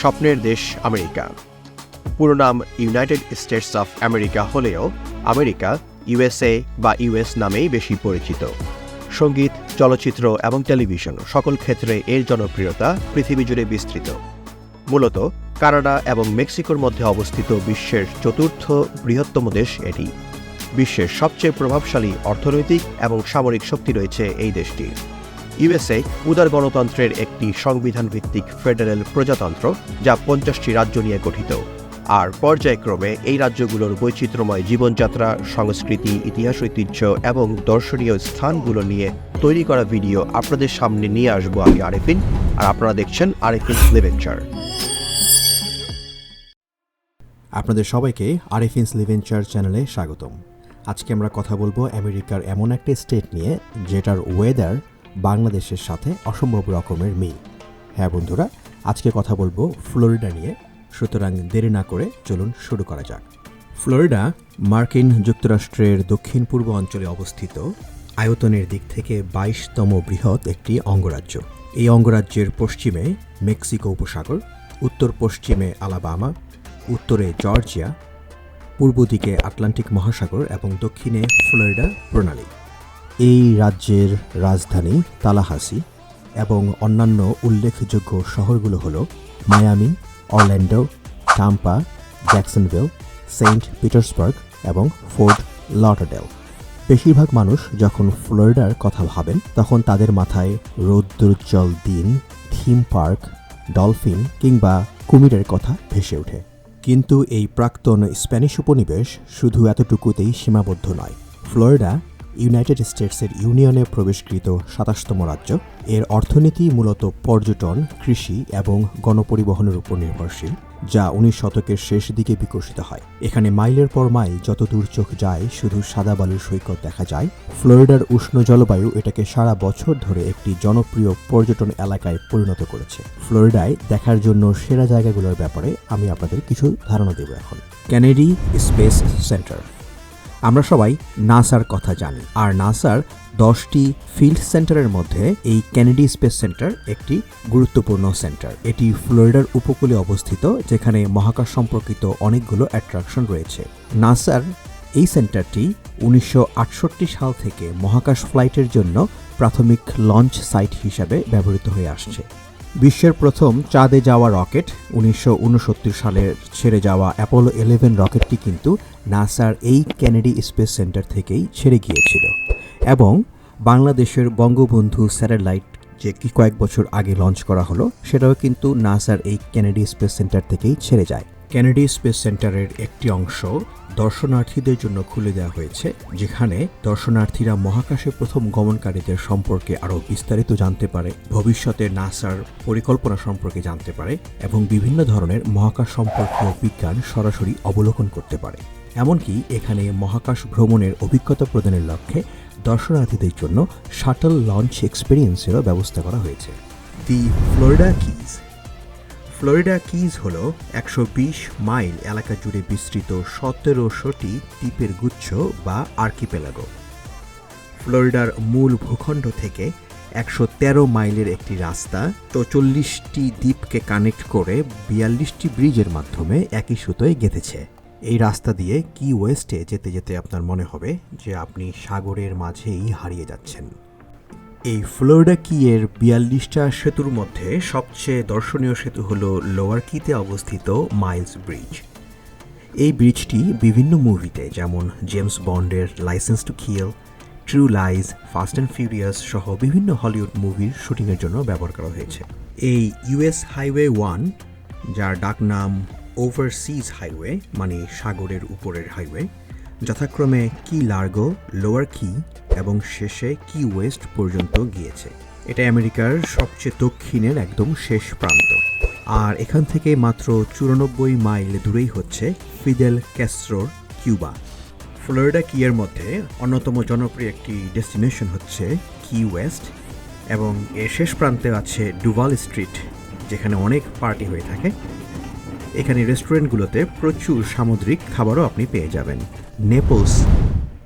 স্বপ্নের দেশ আমেরিকা। পুরো নাম ইউনাইটেড স্টেটস অফ আমেরিকা হলেও আমেরিকা ইউএসএ বা ইউএস নামেই বেশি পরিচিত। সংগীত, চলচ্চিত্র এবং টেলিভিশন সকল ক্ষেত্রে এর জনপ্রিয়তা পৃথিবী জুড়ে বিস্তৃত। মূলত কানাডা এবং মেক্সিকোর মধ্যে অবস্থিত বিশ্বের চতুর্থ বৃহত্তম দেশ এটি। বিশ্বের সবচেয়ে প্রভাবশালী অর্থনৈতিক এবং সামরিক শক্তি রয়েছে এই দেশটির। ইউএসএ উদার গণতন্ত্রের একটি সংবিধান ভিত্তিক ফেডারেল প্রজাতন্ত্র, যা পঞ্চাশটি রাজ্য নিয়ে গঠিত। আর পর্যায়ক্রমে এই রাজ্যগুলোর বৈচিত্র্যময় জীবনযাত্রা, সংস্কৃতি, ইতিহাস ঐতিহ্য এবং দর্শনীয় স্থানগুলো নিয়ে তৈরি করা ভিডিও আপনাদের সামনে নিয়ে আসব আমি আরেফিন, আর আপনারা দেখছেন আরেফিন লিভেঞ্চার আপনাদের সবাইকে আরিফিন্স লিভেঞ্চার চ্যানেলে স্বাগতম। আজকে আমরা কথা বলব আমেরিকার এমন একটা স্টেট নিয়ে, যেটার ওয়েদার বাংলাদেশের সাথে অসম্ভব রকমের মিল। হ্যাঁ বন্ধুরা, আজকে কথা বলব ফ্লোরিডা নিয়ে। সুতরাং দেরি না করে চলুন শুরু করা যাক। ফ্লোরিডা মার্কিন যুক্তরাষ্ট্রের দক্ষিণ পূর্ব অঞ্চলে অবস্থিত। আয়তনের দিক থেকে বাইশতম বৃহৎ একটি অঙ্গরাজ্য। এই অঙ্গরাজ্যের পশ্চিমে মেক্সিকো উপসাগর উত্তর পশ্চিমে আলাবামা, উত্তরে জর্জিয়া, পূর্ব দিকে আটলান্টিক মহাসাগর এবং দক্ষিণে ফ্লোরিডা প্রণালী। এই রাজ্যের রাজধানী তালাহাসি এবং অন্যান্য উল্লেখযোগ্য শহরগুলো হলো Miami, Orlando, Tampa, Jacksonville, Saint Petersburg এবং ফোর্ট লটারডেল। বেশিরভাগ মানুষ যখন ফ্লোরিডার কথা ভাবেন, তখন তাদের মাথায় রৌদ্রোজ্জ্বল দিন, থিম পার্ক, ডলফিন কিংবা কুমিরের কথা ভেসে ওঠে। কিন্তু এই প্রাক্তন স্প্যানিশ উপনিবেশ শুধু এতটুকুতেই সীমাবদ্ধ নয়। ফ্লোরিডা ইউনাইটেড স্টেটসের ইউনিয়নে প্রবেশকৃত সাতাশতম রাজ্য। এর অর্থনীতি মূলত পর্যটন, কৃষি এবং গণপরিবহনের উপর নির্ভরশীল, যা উনিশ শতকের শেষ দিকে বিকশিত হয়। এখানে মাইলের পর মাইল যত দূর চোখ যায়, শুধু সাদা বালুর সৈকত দেখা যায়। ফ্লোরিডার উষ্ণ জলবায়ু এটাকে সারা বছর ধরে একটি জনপ্রিয় পর্যটন এলাকায় পরিণত করেছে। ফ্লোরিডায় দেখার জন্য সেরা জায়গাগুলোর ব্যাপারে আমি আপনাদের কিছু ধারণা দেব এখন। Kennedy Space Center. আমরা সবাই নাসার কথা জানি। আর নাসার দশটি ফিল্ড সেন্টারের মধ্যে এই ক্যানেডি স্পেস সেন্টার একটি গুরুত্বপূর্ণ সেন্টার। এটি ফ্লোরিডার উপকূলে অবস্থিত, যেখানে মহাকাশ সম্পর্কিত অনেকগুলো অ্যাট্রাকশন রয়েছে। নাসার এই সেন্টারটি উনিশশো আটষট্টি সাল থেকে মহাকাশ ফ্লাইটের জন্য প্রাথমিক লঞ্চ সাইট হিসাবে ব্যবহৃত হয়ে আসছে। বিশ্বের প্রথম চাঁদে যাওয়া রকেট, উনিশশো উনসত্তর সালে ছেড়ে যাওয়া অ্যাপোলো ইলেভেন রকেটটি কিন্তু নাসার এই ক্যানেডি স্পেস সেন্টার থেকেই ছেড়ে গিয়েছিল এবং বাংলাদেশের বঙ্গবন্ধু স্যাটেলাইট যে কি কয়েক বছর আগে লঞ্চ করা হলো, সেটাও কিন্তু নাসার এই ক্যানেডি স্পেস সেন্টার থেকেই ছেড়ে যায়। কেনেডি স্পেস সেন্টারের একটি অংশ দর্শনার্থীদের জন্য খুলে দেওয়া হয়েছে, যেখানে দর্শনার্থীরা মহাকাশে প্রথম গমনকারীদের সম্পর্কে আরও বিস্তারিত জানতে পারে, ভবিষ্যতে নাসার পরিকল্পনা সম্পর্কে জানতে পারে, এবং বিভিন্ন ধরনের মহাকাশ সম্পর্কীয় বিজ্ঞান সরাসরি অবলোকন করতে পারে। এমনকি এখানে মহাকাশ ভ্রমণের অভিজ্ঞতা প্রদানের লক্ষ্যে দর্শনার্থীদের জন্য শাটল লঞ্চ এক্সপিরিয়েন্সেরও ব্যবস্থা করা হয়েছে। The Florida Keys Florida Keys হল একশো বিশ মাইল এলাকা জুড়ে বিস্তৃত সতেরোশোটি দ্বীপের গুচ্ছ বা আর্কিপেলাগো। ফ্লোরিডার মূল ভূখণ্ড থেকে একশো তেরো মাইলের একটি রাস্তা চৌচল্লিশটি দ্বীপকে কানেক্ট করে বিয়াল্লিশটি ব্রিজের মাধ্যমে একই সুতোয় গেঁথেছে। এই রাস্তা দিয়ে কি ওয়েস্টে যেতে যেতে আপনার মনে হবে যে আপনি সাগরের মাঝেই হারিয়ে যাচ্ছেন। এই ফ্লোরিডা কিয়ের বিয়াল্লিশটা সেতুর মধ্যে সবচেয়ে দর্শনীয় সেতু হল লোয়ার কিতে অবস্থিত মাইলস ব্রিজ। এই ব্রিজটি বিভিন্ন মুভিতে যেমন জেমস বন্ডের licence to kill, true lies, fast and furious সহ বিভিন্ন হলিউড মুভির শুটিংয়ের জন্য ব্যবহার করা হয়েছে। এই ইউএস হাইওয়ে ওয়ান, যার ডাকনাম ওভারসিজ হাইওয়ে মানে সাগরের উপরের হাইওয়ে, যথাক্রমে কি লার্গো, লোয়ার কি এবং শেষে কি ওয়েস্ট পর্যন্ত গিয়েছে। এটা আমেরিকার সবচেয়ে দক্ষিণের একদম শেষ প্রান্ত। আর এখান থেকে মাত্র চুরানব্বই মাইল দূরেই হচ্ছে ফিদেল ক্যাস্ট্রোর কিউবা। ফ্লোরিডা কিয়ের মধ্যে অন্যতম জনপ্রিয় একটি ডেস্টিনেশন হচ্ছে কি ওয়েস্ট এবং এর শেষ প্রান্তে আছে ডুভাল স্ট্রিট, যেখানে অনেক পার্টি হয়ে থাকে। এখানে রেস্টুরেন্টগুলোতে প্রচুর সামুদ্রিক খাবারও আপনি পেয়ে যাবেন। নেপলস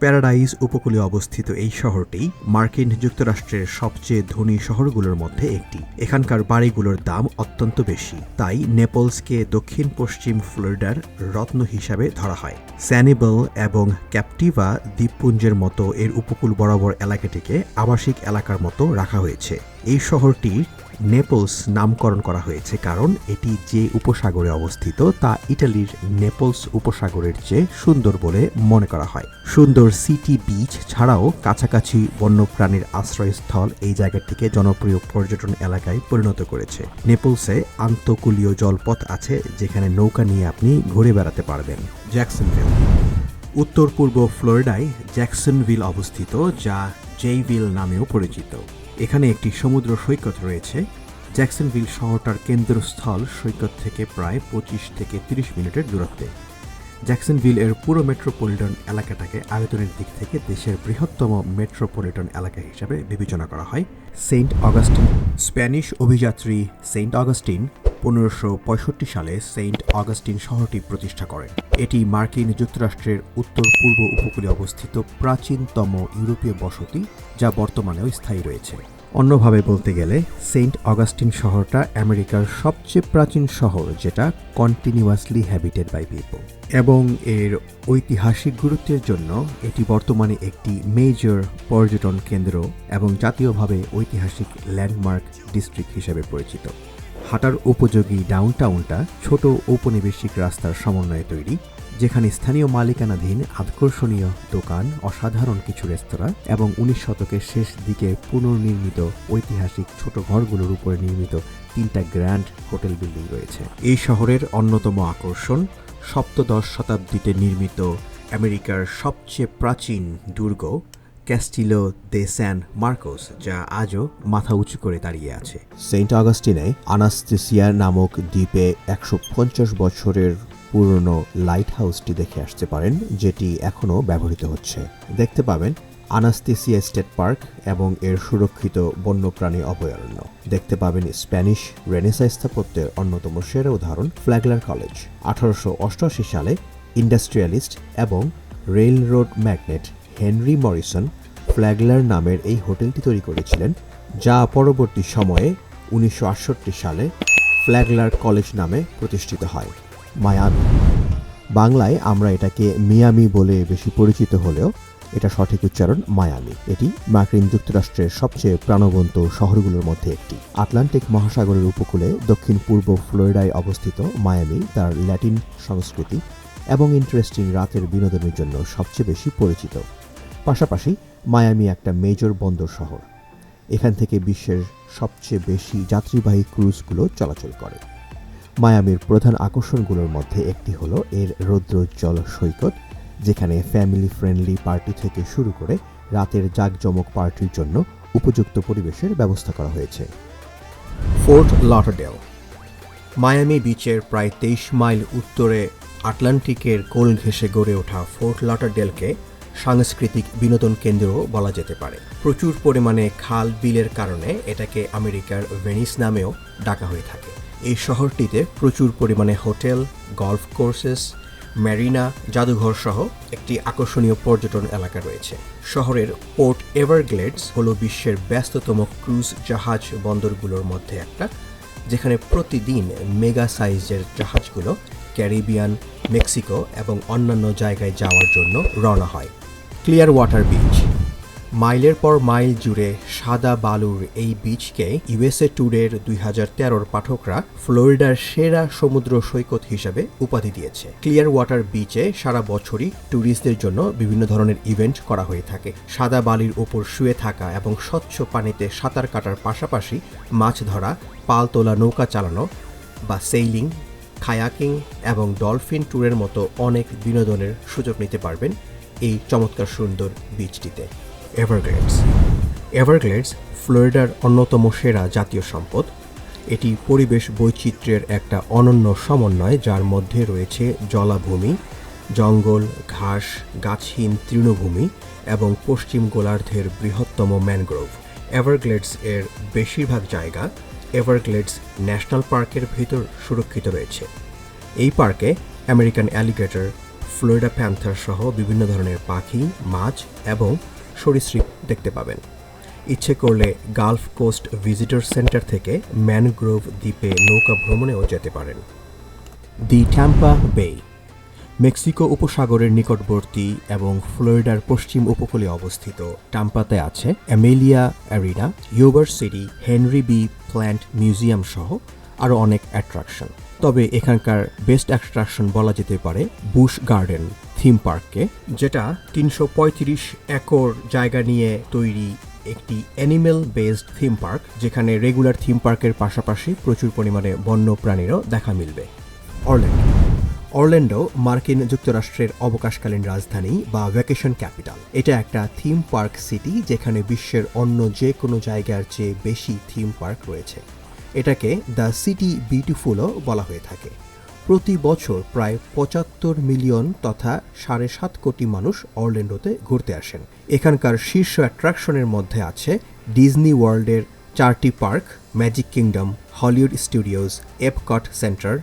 প্যারাডাইজ উপকূলে অবস্থিত এই শহরটি মার্কিন যুক্তরাষ্ট্রের সবচেয়ে ধনী শহরগুলোর মধ্যে একটি। এখানকার বাড়িগুলোর দাম অত্যন্ত বেশি। তাই নেপলসকে দক্ষিণ পশ্চিম ফ্লোরিডার রত্ন হিসাবে ধরা হয়। স্যানিবল এবং ক্যাপটিভা দ্বীপপুঞ্জের মতো এর উপকূল বরাবর এলাকাটিকে আবাসিক এলাকার মতো রাখা হয়েছে। এই শহরটির নেপলস নামকরণ করা হয়েছে কারণ এটি যে উপসাগরে অবস্থিত তা ইটালির নেপলস উপসাগরের চেয়ে সুন্দর বলে মনে করা হয়। সুন্দর সিটি বিচ ছাড়াও কাছাকাছি বন্যপ্রাণীর আশ্রয়স্থল এই জায়গাটিকে জনপ্রিয় পর্যটন এলাকায় পরিণত করেছে। নেপলসে আন্তঃকুলীয় জলপথ আছে যেখানে নৌকা নিয়ে আপনি ঘুরে বেড়াতে পারবেন। জ্যাকসনভিল। উত্তর পূর্ব ফ্লোরিডায় জ্যাকসনভিল অবস্থিত, যা জেইভিল নামেও পরিচিত। এখানে একটি সমুদ্র সৈকত রয়েছে। জ্যাকসনভিল শহরটার কেন্দ্রস্থল সৈকত থেকে প্রায় পঁচিশ থেকে তিরিশ মিনিটের দূরত্বে। জ্যাকসনভিল এর পুরো মেট্রোপলিটন এলাকাটাকে আয়তনের দিক থেকে দেশের বৃহত্তম মেট্রোপলিটন এলাকা হিসাবে বিবেচনা করা হয়। সেন্ট অগাস্টিন, স্প্যানিশ অভিযাত্রী সেন্ট অগাস্টিন পনেরোশো সালে সেন্ট অগাস্টিন শহরটি প্রতিষ্ঠা করেন। এটি মার্কিন যুক্তরাষ্ট্রের উত্তর পূর্ব উপকূলে অবস্থিত প্রাচীনতম ইউরোপীয় বসতি, যা বর্তমানেও স্থায়ী রয়েছে। অন্যভাবে বলতে গেলে, সেন্ট অগাস্টিন শহরটা আমেরিকার সবচেয়ে প্রাচীন শহর, যেটা কন্টিনিউয়াসলি হ্যাবিটেড বাই পিপল। এবং এর ঐতিহাসিক গুরুত্বের জন্য এটি বর্তমানে একটি মেজর পর্যটন কেন্দ্র এবং জাতীয়ভাবে ঐতিহাসিক ল্যান্ডমার্ক ডিস্ট্রিক্ট হিসেবে পরিচিত। হাঁটার উপযোগী ডাউনটাউনটা ছোট ঔপনিবেশিক রাস্তার সমন্বয়ে তৈরি, যেখানে স্থানীয় মালিকানাধীন আকর্ষণীয় দোকান, অসাধারণ কিছু রেস্তোরাঁ এবং উনিশ শতকের শেষ দিকে পুনর্নির্মিত ঐতিহাসিক ছোট ঘরগুলোর উপরে নির্মিত তিনটা গ্র্যান্ড হোটেল বিল্ডিং রয়েছে। এই শহরের অন্যতম আকর্ষণ, সপ্তদশ শতাব্দীতে নির্মিত আমেরিকার সবচেয়ে প্রাচীন দুর্গ ক্যাস্টিলো দে স্যান মার্কোস যা আজও মাথা উঁচু করে দাঁড়িয়ে আছে। সেন্ট অগাস্টিনে আনাস্তেসিয়া নামক দ্বীপে একশো পঞ্চাশ বছরের পুরনো লাইট হাউসটি দেখে আসতে পারেন, যেটি এখনও ব্যবহৃত হচ্ছে। দেখতে পাবেন আনাস্তেসিয়া স্টেট পার্ক এবং এর সুরক্ষিত বন্যপ্রাণী অভয়ারণ্য। দেখতে পাবেন স্প্যানিশ রেনেসা স্থাপত্যের অন্যতম সেরা উদাহরণ ফ্ল্যাগলার কলেজ আঠারোশো অষ্টআশি সালে ইন্ডাস্ট্রিয়ালিস্ট এবং rail road magnate Henry Morrison Flagler নামের এই হোটেলটি তৈরি করেছিলেন, যা পরবর্তী সময়ে উনিশশো আটষট্টি সালে ফ্ল্যাগলার কলেজ নামে প্রতিষ্ঠিত হয়, মায়ামি। বাংলায় আমরা এটাকে মিয়ামি বলে বেশি পরিচিত হলেও এটা সঠিক উচ্চারণ মায়ামি। এটি মার্কিন যুক্তরাষ্ট্রের সবচেয়ে প্রাণবন্ত শহরগুলোর মধ্যে একটি। আটলান্টিক মহাসাগরের উপকূলে দক্ষিণ পূর্ব ফ্লোরিডায় অবস্থিত মায়ামি তার ল্যাটিন সংস্কৃতি এবং ইন্টারেস্টিং রাতের বিনোদনের জন্য সবচেয়ে বেশি পরিচিত। পাশাপাশি মায়ামি একটা মেজর বন্দর শহর। এখান থেকে বিশ্বের সবচেয়ে বেশি যাত্রীবাহী ক্রুজগুলো চলাচল করে। মায়ামির প্রধান আকর্ষণগুলোর মধ্যে একটি হলো এর রৌদ্রোজ্জ্বল সৈকত, যেখানে ফ্যামিলি ফ্রেন্ডলি পার্টি থেকে শুরু করে রাতের জাঁকজমক পার্টির জন্য উপযুক্ত পরিবেশের ব্যবস্থা করা হয়েছে। ফোর্ট লটারডেল মায়ামি বিচের প্রায় তেইশ মাইল উত্তরে আটলান্টিকের কোল ঘেঁষে গড়ে ওঠা ফোর্ট লটারডেলকে সাংস্কৃতিক বিনোদন কেন্দ্রও বলা যেতে পারে। প্রচুর পরিমাণে খাল বিলের কারণে এটাকে আমেরিকার ভেনিস নামেও ডাকা হয়ে থাকে। এই শহরটিতে প্রচুর পরিমাণে হোটেল, গলফ কোর্সেস, ম্যারিনা, জাদুঘর সহ একটি আকর্ষণীয় পর্যটন এলাকা রয়েছে। শহরের পোর্ট এভারগ্লেডস হলো বিশ্বের ব্যস্ততম ক্রুজ জাহাজ বন্দরগুলোর মধ্যে একটা, যেখানে প্রতিদিন মেগা সাইজের জাহাজগুলো ক্যারিবিয়ান, মেক্সিকো এবং অন্যান্য জায়গায় যাওয়ার জন্য রওনা হয়। ক্লিয়ার ওয়াটার বিচ মাইলের পর মাইল জুড়ে সাদা বালুর এই বিচকে ইউএসএ ট্যুরের দুই হাজার তেরোর পাঠকরা ফ্লোরিডার সেরা সমুদ্র সৈকত হিসাবে উপাধি দিয়েছে। ক্লিয়ার ওয়াটার বিচে সারা বছরই ট্যুরিস্টদের জন্য বিভিন্ন ধরনের ইভেন্ট করা হয়ে থাকে। সাদা বালির ওপর শুয়ে থাকা এবং স্বচ্ছ পানিতে সাঁতার কাটার পাশাপাশি মাছ ধরা, পাল তোলা, নৌকা চালানো বা সেইলিং খায়াকিং এবং ডলফিন ট্যুরের মতো অনেক বিনোদনের সুযোগ নিতে পারবেন এই চমৎকার সুন্দর বিচটিতে এভারগ্লেডস এভারগ্লেডস ফ্লোরিডার অন্যতম সেরা জাতীয় সম্পদ। এটি পরিবেশ বৈচিত্র্যের একটা অনন্য সমন্বয়, যার মধ্যে রয়েছে জলাভূমি, জঙ্গল, ঘাস, গাছহীন তৃণভূমি এবং পশ্চিম গোলার্ধের বৃহত্তম ম্যানগ্রোভ। এভারগ্লেডস এর বেশিরভাগ জায়গা এভারগ্লেডস ন্যাশনাল পার্কের ভেতর সুরক্ষিত রয়েছে। এই পার্কে আমেরিকান অ্যালিগেটর ফ্লোরিডা প্যান্থার সহ বিভিন্ন ধরনের পাখি, মাছ এবং সরীসৃপ দেখতে পাবেন। ইচ্ছে করলে গালফ কোস্ট ভিজিটর সেন্টার থেকে ম্যানগ্রোভ দ্বীপে নৌকা ভ্রমণেও যেতে পারেন। দি ট্যাম্পা বে, মেক্সিকো উপসাগরের নিকটবর্তী এবং ফ্লোরিডার পশ্চিম উপকূলে অবস্থিত। টাম্পাতে আছে Amelia Arena Ybor City Henry B Plant Museum সহ আরও অনেক অ্যাট্রাকশন। তবে এখানকার বেস্ট অ্যাট্রাকশন বলা যেতে পারে বুশ গার্ডেন থিম পার্ককে, যেটা তিনশো পঁয়ত্রিশ একর জায়গা নিয়ে তৈরি একটি অ্যানিমেল বেসড থিম পার্ক, যেখানে রেগুলার থিম পার্কের পাশাপাশি প্রচুর পরিমাণে বন্য প্রাণীরও দেখা মিলবে। অরল্যান্ডো। অরল্যান্ডো মার্কিন যুক্তরাষ্ট্রের অবকাশকালীন রাজধানী বা ভ্যাকেশন ক্যাপিটাল। এটা একটা থিম পার্ক সিটি, যেখানে বিশ্বের অন্য যে কোনো জায়গার চেয়ে বেশি থিম পার্ক রয়েছে। এটাকে দ্য সিটি বিউটিফুলও বলা হয়ে থাকে। প্রতি বছর প্রায় পঁচাত্তর মিলিয়ন তথা সাড়ে সাত কোটি মানুষ অরল্যান্ডোতে ঘুরতে আসেন। এখানকার শীর্ষ অ্যাট্রাকশনের মধ্যে আছে ডিজনি ওয়ার্ল্ডের চারটি park, Magic Kingdom, Hollywood Studios Epcot Center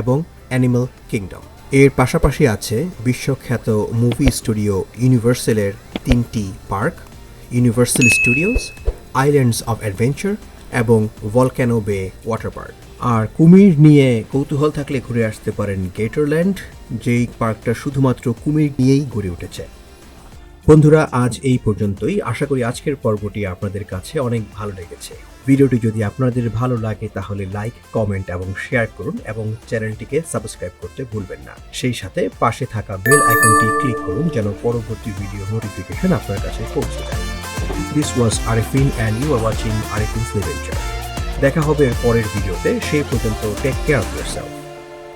এবং অ্যানিমাল কিংডম। এর পাশাপাশি আছে বিশ্বখ্যাত মুভি স্টুডিও ইউনিভার্সালের তিনটি park, Universal Studios, Islands of Adventure এবং ভলক্যানো বে ওয়াটার পার্ক আর কুমির নিয়ে কৌতূহল থাকলে ঘুরে আসতে পারেন গেটারল্যান্ড যেই পার্কটা শুধুমাত্র কুমির নিয়েই গড়ে উঠেছে। বন্ধুরা, আজ এই পর্যন্তই। আশা করি আজকের পর্বটি আপনাদের কাছে অনেক ভালো লেগেছে। ভিডিওটি যদি আপনাদের ভালো লাগে, তাহলে লাইক, কমেন্ট এবং শেয়ার করুন এবং চ্যানেলটিকে সাবস্ক্রাইব করতে ভুলবেন না। সেই সাথে পাশে থাকা বেল আইকনটি ক্লিক করুন, যেন পরবর্তী ভিডিও নোটিফিকেশন আপনার কাছে পৌঁছে যায়। This was Arifin and you are watching Arifin স্লিভেঞ্চার দেখা হবে এর পরের ভিডিওতে, সেই পর্যন্ত টেক কেয়ার অফ ইয়ারসেলফ